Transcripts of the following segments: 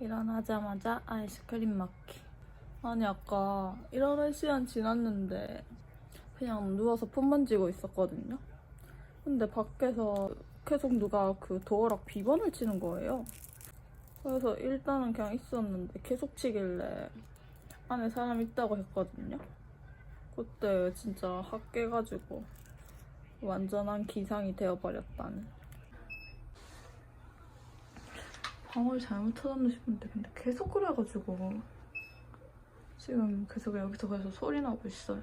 일어나자마자 아이스크림 먹기. 아니 아까 일어날 시간 지났는데 그냥 누워서 폰 만지고 있었거든요. 근데 밖에서 계속 누가 그 도어락 비번을 치는 거예요. 그래서 일단은 그냥 있었는데 계속 치길래 안에 사람 있다고 했거든요. 그때 진짜 학깨가지고 완전한 기상이 되어버렸다는. 방울 잘못 찾았나 싶은데 근데 계속 그래가지고 지금 계속 여기서 계속 소리 나고 있어요.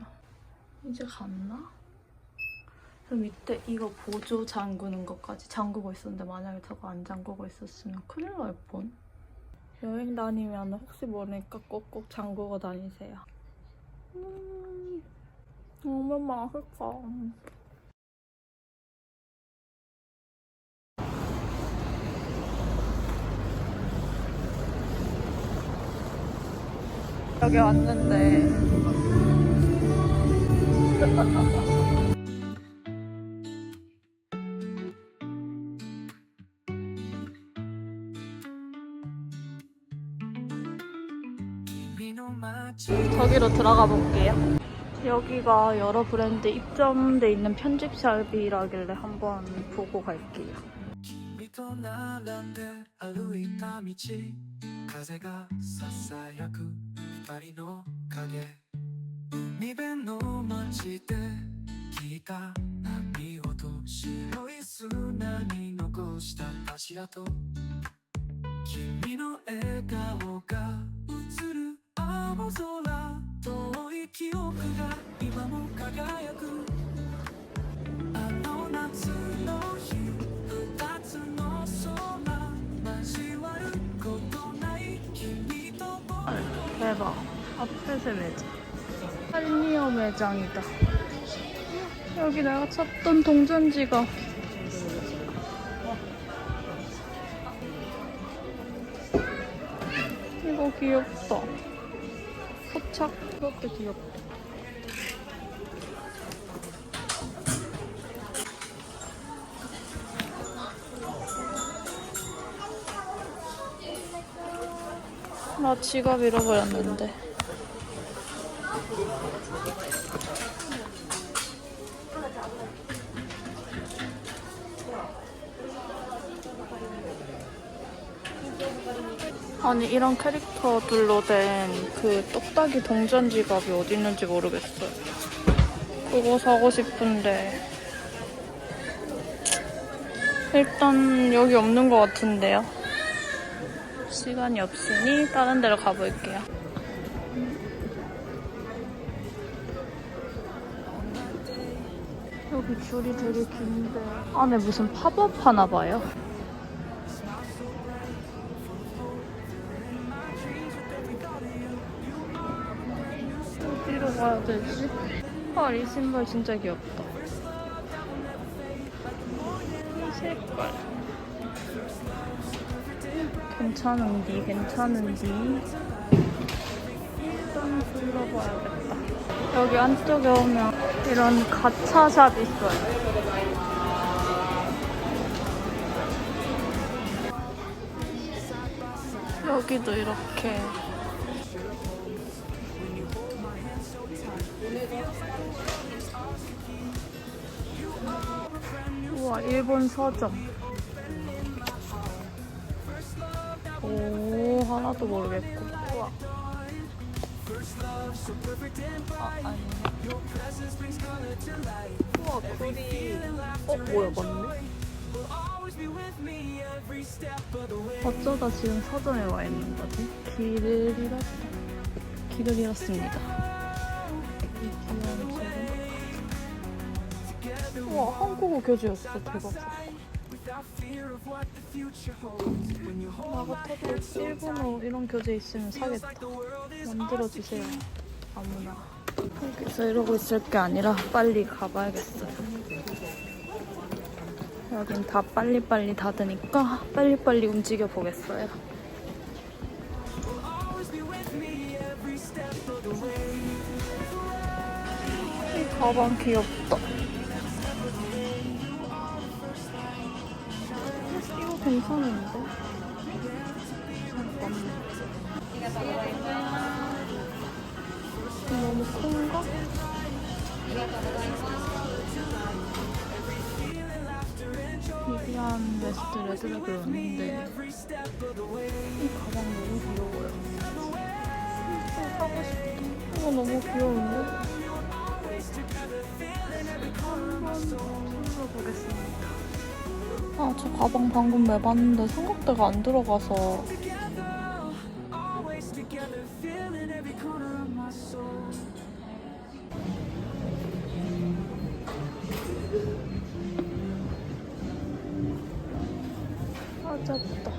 이제 갔나? 저 밑에 이거 보조 잠그는 것까지 잠그고 있었는데 만약에 저거 안 잠그고 있었으면 큰일 날 뻔. 여행 다니면 혹시 모르니까 꼭꼭 잠그고 다니세요. 음, 너무 맛있어. 여기 왔는데 저기로 들어가 볼게요. 여기가 여러 브랜드 입점돼 있는 편집샵이라길래 한번 보고 갈게요. 君と並んで歩い。た道風がささやく二人の影海辺の街で聞い。た波音白い。砂に残した足跡君の笑顔が映る青空遠い。記憶が今も輝くあの夏の日二つの空 대박. 아페세 매장. 할리어 매장이다. 여기 내가 찾던 동전지가. 이거 귀엽다. 포착 그렇게 귀엽다. 나 지갑 잃어버렸는데. 아니 이런 캐릭터들로 된 그 똑딱이 동전 지갑이 어디 있는지 모르겠어요. 그거 사고 싶은데 일단 여기 없는 것 같은데요. 시간이 없으니 다른 데로 가볼게요. 여기 줄이 되게 긴데 안에 무슨 팝업 하나 봐요. 어디로 가야 되지? 아, 이 신발 진짜 귀엽다. 이 색깔. 괜찮은디, 괜찮은디. 일단 둘러봐야겠다. 여기 안쪽에 오면 이런 가차샵 있어요. 여기도 이렇게 우와 일본 서점 하나도 모르겠고. 우와 아 아니네. 우와 글이. 어 뭐야 맞네. 어쩌다 지금 서점에 와 있는 거지? 길을 잃었다. 길을 잃었습니다. 우와 한국어 교재였어 대박 나 같아도 일본어 이런 교재 있으면 사겠다. 만들어주세요 아무나. 여기서 이러고 있을 게 아니라 빨리 가봐야겠어요. 여긴 다 빨리빨리 닫으니까 빨리빨리 움직여 보겠어요. 이 가방 귀엽다 괜찮은데? 너무 큰가? 비비안 웨스트 레드레벨 왔는데 이 가방 너무 귀여워요. 어, 사고 싶다. 이거 너무 귀여운데? 한번 찾아보겠습니다. 아, 저 가방 방금 매봤는데 삼각대가 안 들어가서. 찾았다.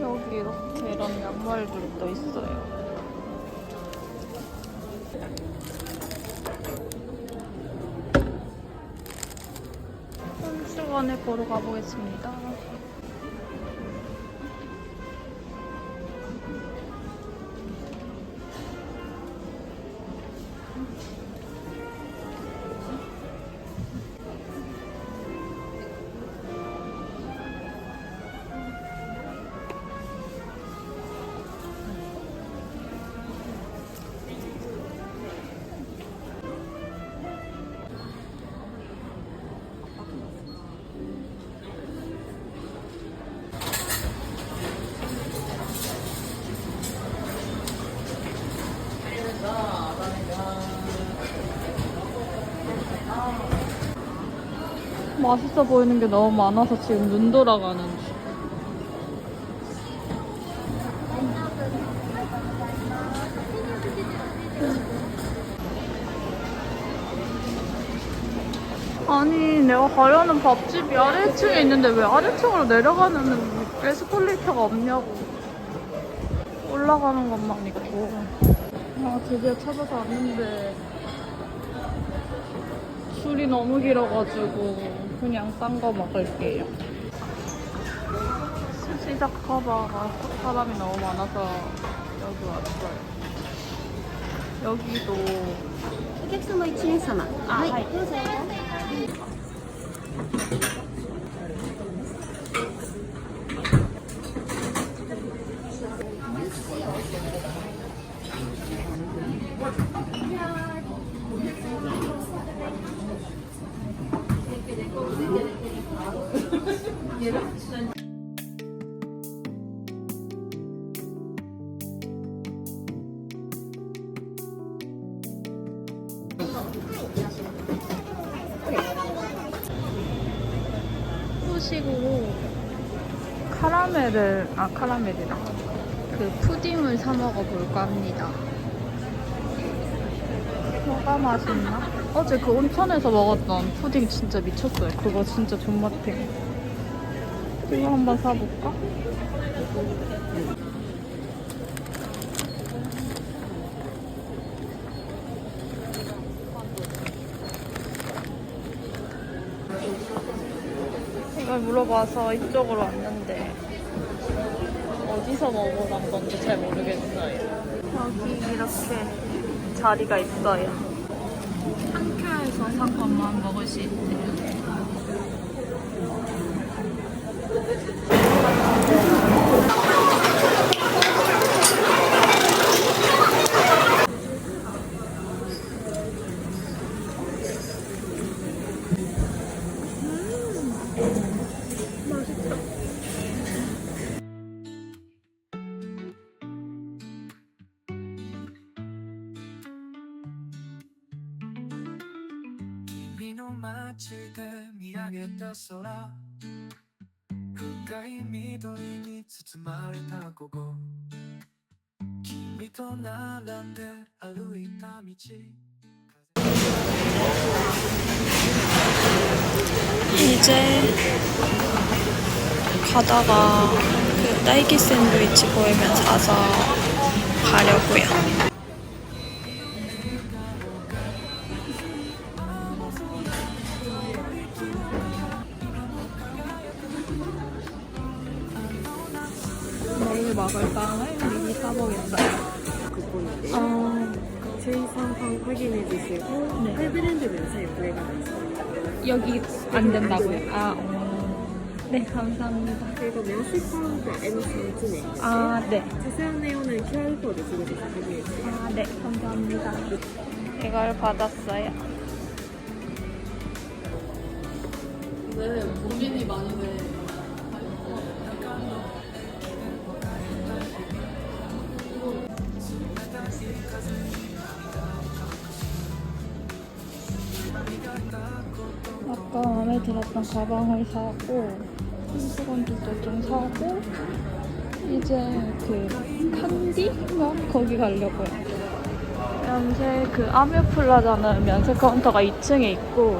여기 이렇게 이런 양말들도 있어요. 보러 가보겠습니다. 맛있어 보이는 게 너무 많아서 지금 눈 돌아가는 중. 아니 내가 가려는 밥집이 아래층에 있는데 왜 아래층으로 내려가는 에스컬레이터가 없냐고. 올라가는 것만 있고. 아 드디어 찾아서 왔는데. 줄이 너무 길어가지고 그냥 싼 거 먹을게요. 스시다카바가 사람이 너무 많아서 여기 왔어요. 여기도 お客様一名様。はい、はいどうぞ。 후식으로 카라멜을 아 카라멜이랑 그 푸딩을 사 먹어 볼까 합니다. 뭐가 맛있나? 어제 그 온천에서 먹었던 푸딩 진짜 미쳤어요. 그거 진짜 존맛해. 이거 한번 사볼까? 물어봐서 이쪽으로 왔는데 어디서 먹으란 건지 잘 모르겠어요. 여기 이렇게 자리가 있어요. 한큐에서 산 것만 먹을 수 있대요. 空深い緑に包まれた午後君と並んで歩いた道 이제 가다가 그 딸기 샌드위치 보이면 사서 안 된다고요? 아, 어. 네, 감사합니다. 그리고 면식 카운터 M3층에 아, 네. 자세한 내용은 QR코드 확인해 주세요. 아, 네, 감사합니다. 이걸 받았어요. 네, 고민이 많으네. 아까 마음에 들었던 가방을 사고 손수건들도 좀 사고 이제 그 칸디인가 거기 가려고요. 면세 그 아뮤플라자는 면세 카운터가 2층에 있고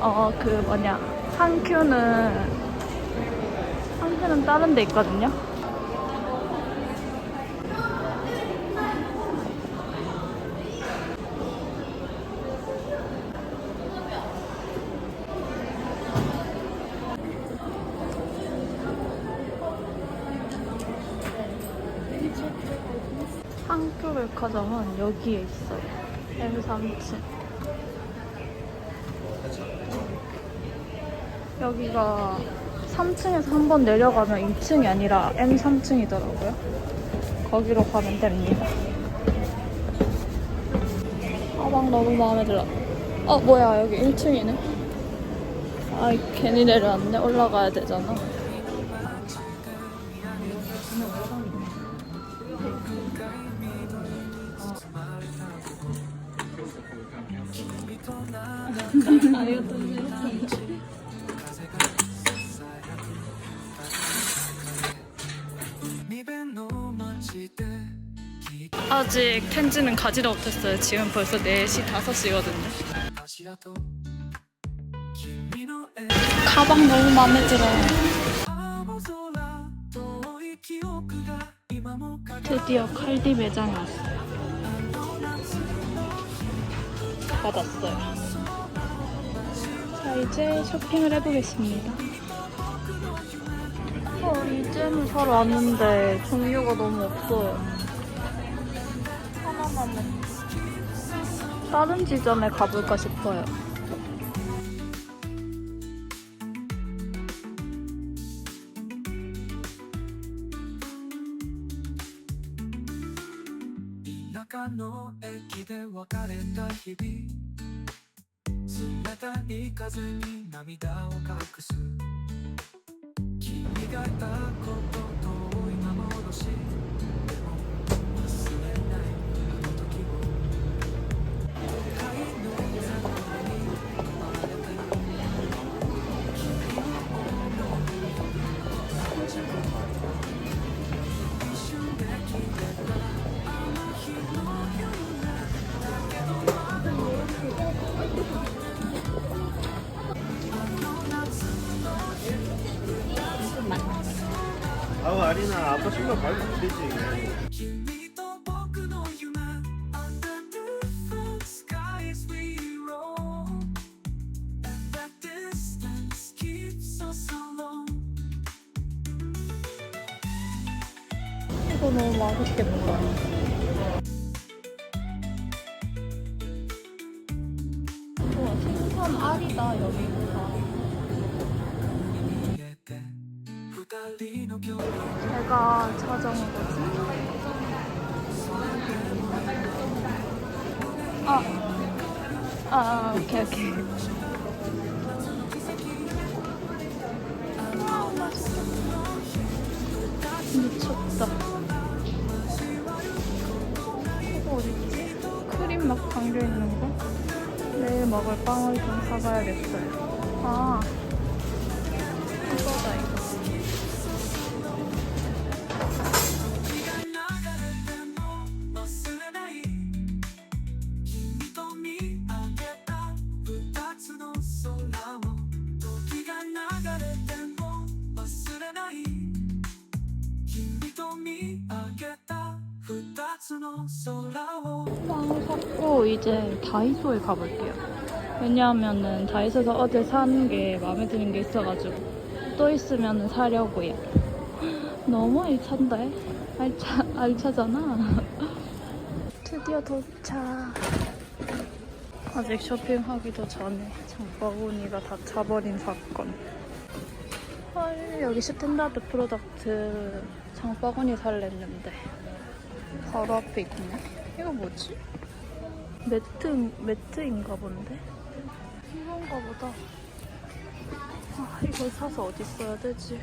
어 그 뭐냐 한큐는 한큐는 다른 데 있거든요. 한큐 백화점은 여기에 있어요. M3층. 여기가 3층에서 한 번 내려가면 2층이 아니라 M3층이더라고요. 거기로 가면 됩니다. 가방 너무 마음에 들어. 어, 뭐야, 여기 1층이네. 아이, 괜히 내려왔네. 올라가야 되잖아. 아직 텐지는 가지도 못했어요. 지금 벌써 4시, 5시거든요. 가방 너무 마음에 들어요. 드디어 칼디 매장에 왔어요. 받았어요. 자, 이제 쇼핑을 해보겠습니다. 어, 이 잼을 사러 왔는데 종류가 너무 없어요. 하나만 다른 지점에 가볼까 싶어요. "田行かずに涙を隠す。君がいたこと遠い幻 완전 알이다 여기가 제가 찾아온 거지? 아, 아 오케이 오케이 먹을 빵을 좀 사봐야겠어요. 아. 빵을 샀고 이제 다이소에 가볼게요. 왜냐하면은 다이소에서 어제 산 게 마음에 드는 게 있어가지고 또 있으면 사려고요. 너무 알찬데? 알차, 알차잖아. 드디어 도착. 아직 쇼핑하기도 전에 장바구니가 다 차버린 사건. 헐, 여기 스탠다드 프로덕트 장바구니 살랬는데 바로 앞에 있네. 이거 뭐지? 매트, 매트인가 본데? 이건가 보다. 아, 이걸 사서 어디 써야 되지?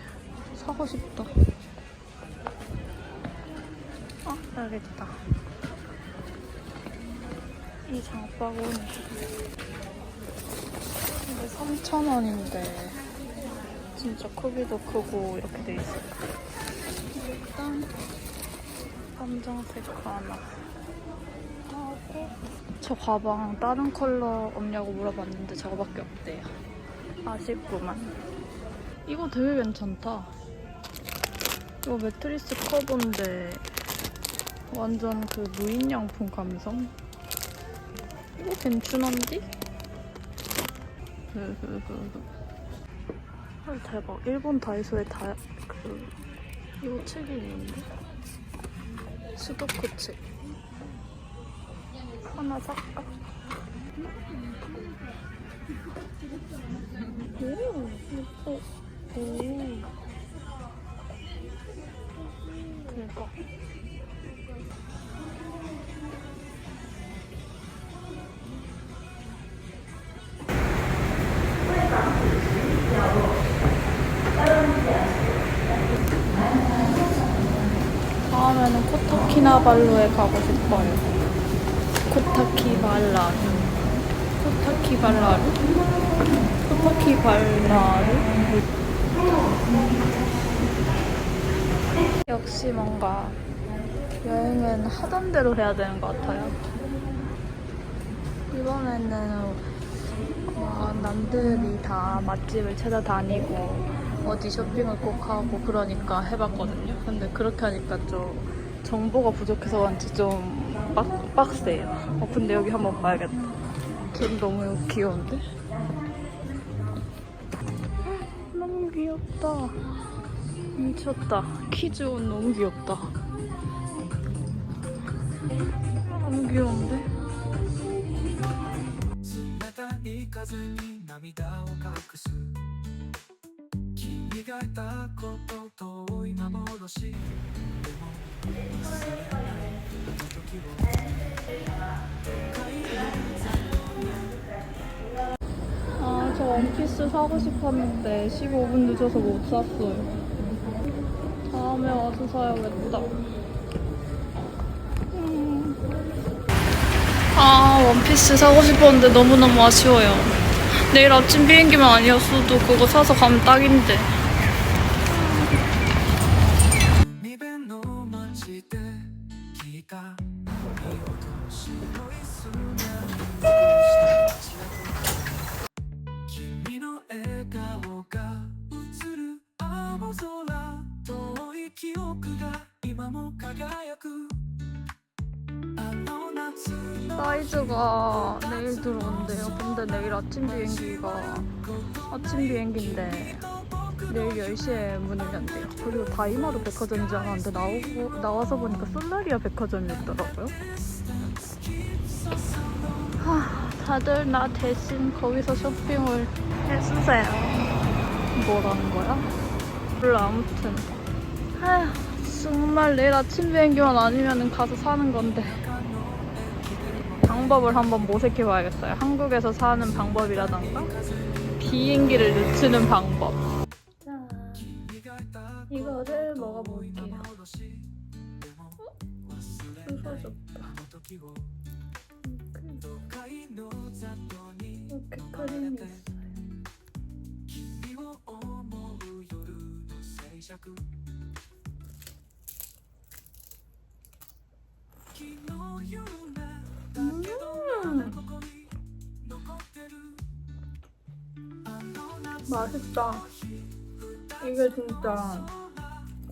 사고 싶다. 아, 있다. 이 장바구니. 이게 3,000원인데, 진짜 크기도 크고, 이렇게 돼 있을까? 일단, 검정색 하나. 하고, 저 가방 다른 컬러 없냐고 물어봤는데 저거밖에 없대요. 아쉽구만. 이거 되게 괜찮다. 이거 매트리스 커버인데 완전 그 무인양품 감성? 이거 괜찮은디? 헐 대박. 일본 다이소에 다 그 이거 책이 있는데? 수도쿠 책. 하나 살까? 오, 예뻐. 오. 대박. 다음에는 코타키나발루에 가고 싶어요. 코타키 발라루. 코타키 발라루? 코타키발라루? 역시 뭔가 여행은 하던 대로 해야 되는 것 같아요. 이번에는 와, 남들이 다 맛집을 찾아다니고 어디 쇼핑을 꼭 하고 그러니까 해봤거든요. 근데 그렇게 하니까 좀 정보가 부족해서 그런지 좀 빡, 빡세요. 어, 근데 여기 한번 봐야겠다. 전 너무 귀여운데? 너무 귀엽다. 미쳤다. 키즈온 너무 귀엽다. 너무 귀여운데? 아, 저 원피스 사고 싶었는데 15분 늦어서 못 샀어요. 다음에 와서 사야겠다. 음. 아, 원피스 사고 싶었는데 너무너무 아쉬워요. 내일 아침 비행기만 아니었어도 그거 사서 가면 딱인데. 아침 비행기인데 내일 10시에 문을 연대요. 그리고 다이마루 백화점인 줄 알았는데 나오고, 나와서 보니까 솔라리아 백화점이었더라고요. 하, 다들 나 대신 거기서 쇼핑을 해주세요. 뭐라는 거야? 몰라, 아무튼. 아휴, 정말 내일 아침 비행기만 아니면 가서 사는 건데. 방법을 한번 모색해봐야겠어요. 한국에서 사는 방법이라던가 비행기를 늦추는 방법. 자, 이거를 먹어볼게요. 부서졌다. 이렇게 크림이 있어요. 君を 맛있다. 이게 진짜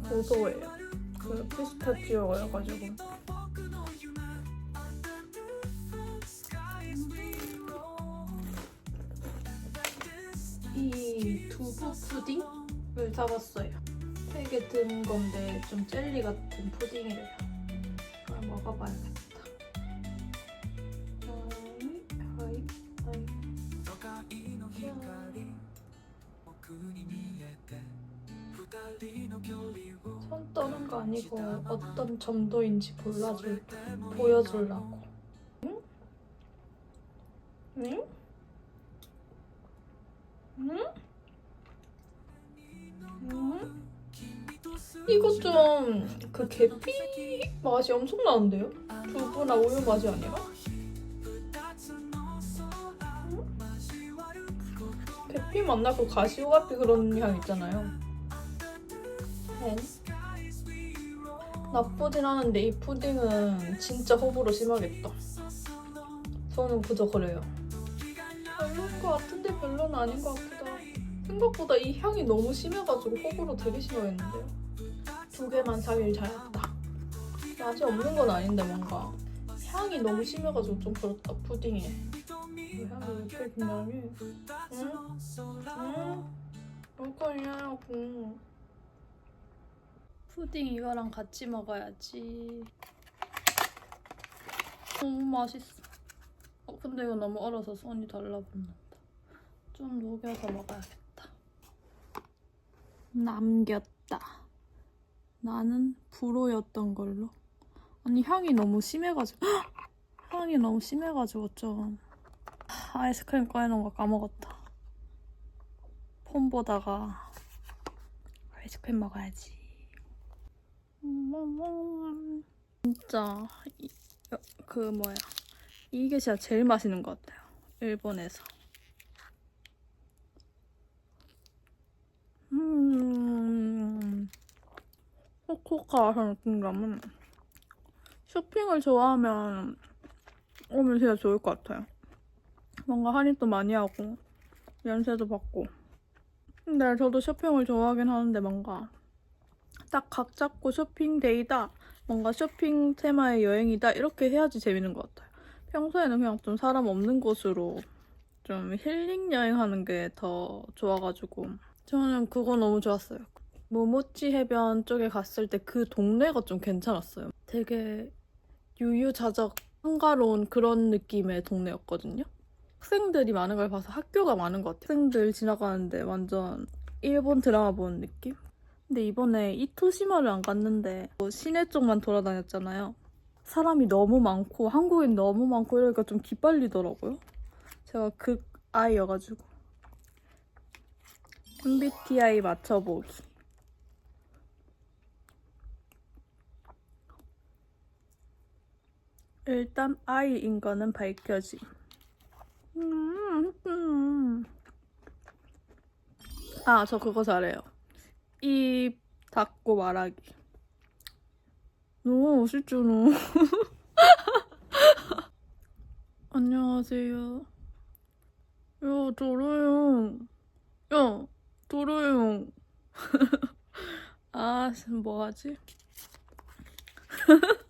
고소해요. 그 피스타치오여가지고. 이 두부 푸딩을 사봤어요. 되게 든 건데 좀 젤리 같은 푸딩이래요. 이걸 먹어봐야겠다. 점도인지 몰라줄 보여주려고. 응? 응? 응? 응? 이거 좀 그 계피 맛이 엄청 나는데요? 두부나 우유 맛이 아니라? 응? 계피 맛 나고 가시오가피 그런 향 있잖아요. 네. 나쁘진 않은데 이 푸딩은 진짜 호불호 심하겠다. 저는 그저 그래요. 별로인 것 같은데 별로는 아닌 것 같기도 하고. 생각보다 이 향이 너무 심해가지고 호불호 되게 심하겠는데요. 두 개만 사길 잘했다. 맛이 없는 건 아닌데 뭔가 향이 너무 심해가지고 좀 그렇다 푸딩에. 이 향이 왜 이렇게 분명히? 응? 응? 뭘거냐고. 푸딩 이거랑 같이 먹어야지. 너무 맛있어. 어, 근데 이거 너무 얼어서 손이 달라붙는다. 좀 녹여서 먹어야겠다. 남겼다. 나는 불호였던 걸로. 아니 향이 너무 심해가지고 향이 너무 심해가지고 좀 아이스크림 꺼내놓은 거 까먹었다. 폰 보다가 아이스크림 먹어야지. 진짜 이- 여- 그 뭐야 이게 진짜 제일 맛있는 것 같아요. 일본에서. 음, 후쿠오카 와서 느낀 점은 쇼핑을 좋아하면 오면 진짜 좋을 것 같아요. 뭔가 할인도 많이 하고 연세도 받고. 근데 저도 쇼핑을 좋아하긴 하는데 뭔가 딱 각 잡고 쇼핑 데이다. 뭔가 쇼핑 테마의 여행이다. 이렇게 해야지 재밌는 것 같아요. 평소에는 그냥 좀 사람 없는 곳으로 좀 힐링 여행하는 게 더 좋아가지고 저는 그거 너무 좋았어요. 모모치 해변 쪽에 갔을 때 그 동네가 좀 괜찮았어요. 되게 유유자적 한가로운 그런 느낌의 동네였거든요. 학생들이 많은 걸 봐서 학교가 많은 것 같아요. 학생들 지나가는데 완전 일본 드라마 보는 느낌? 근데 이번에 이토시마를 안 갔는데 뭐 시내 쪽만 돌아다녔잖아요. 사람이 너무 많고 한국인 너무 많고 이러니까 좀 기빨리더라고요. 제가 그 아이여가지고. MBTI 맞춰보기. 일단 I인 거는 밝혀짐. 음, 음. 아, 저 그거 잘해요. 입 닫고 말하기. 너무 멋있잖아. 안녕하세요. 야, 도로형. 야, 도로형. 아, 뭐 하지?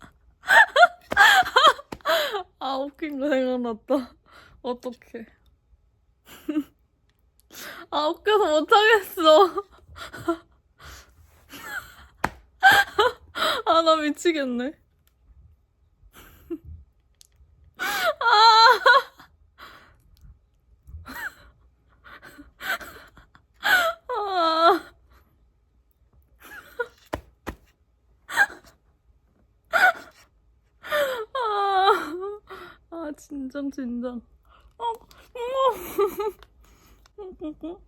아, 웃긴 거 생각났다. 어떡해. 아, 웃겨서 못하겠어. 아, 나 미치겠네. 아. 아, 아, 진정, 진정. 어,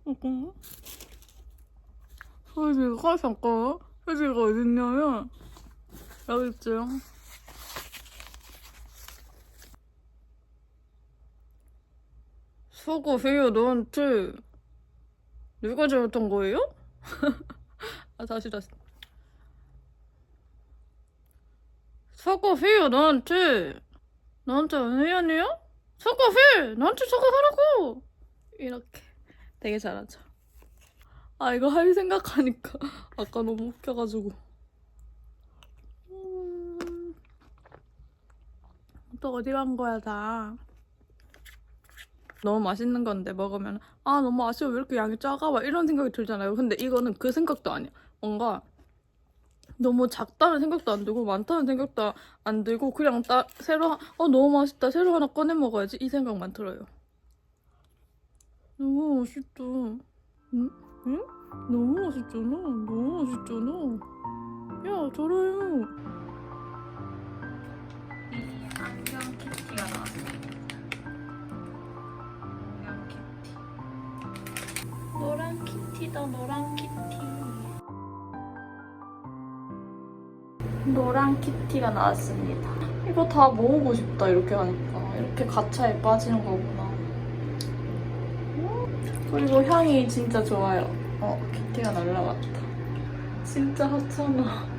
어머. 소지가, 잠깐만. 소지가 어딨냐면, 여기 있죠. 수고 해요, 너한테. 누가 잘못한 거예요? 아, 다시, 다시. 사과해요, 나한테. 나한테 안 미안해요? 사과해! 나한테 사과하라고! 이렇게. 되게 잘하죠. 아, 이거 할 생각하니까. 아까 너무 웃겨가지고. 또 어디 간 거야, 다. 너무 맛있는 건데 먹으면 아 너무 아쉬워 왜 이렇게 양이 작아 막 이런 생각이 들잖아요 근데 이거는 그 생각도 아니야 뭔가 너무 작다는 생각도 안 들고 많다는 생각도 안 들고 그냥 따, 새로 하- 어 너무 맛있다 새로 하나 꺼내 먹어야지 이 생각만 들어요 너무 맛있다 응? 응? 너무 맛있잖아. 너무 맛있잖아. 야, 저래요. 노란 키티다, 노란 키티. 노란 키티가 나왔습니다. 이거 다 모으고 싶다, 이렇게 하니까. 이렇게 가차에 빠지는 거구나. 그리고 향이 진짜 좋아요. 어, 키티가 날라갔다. 진짜 하찮아.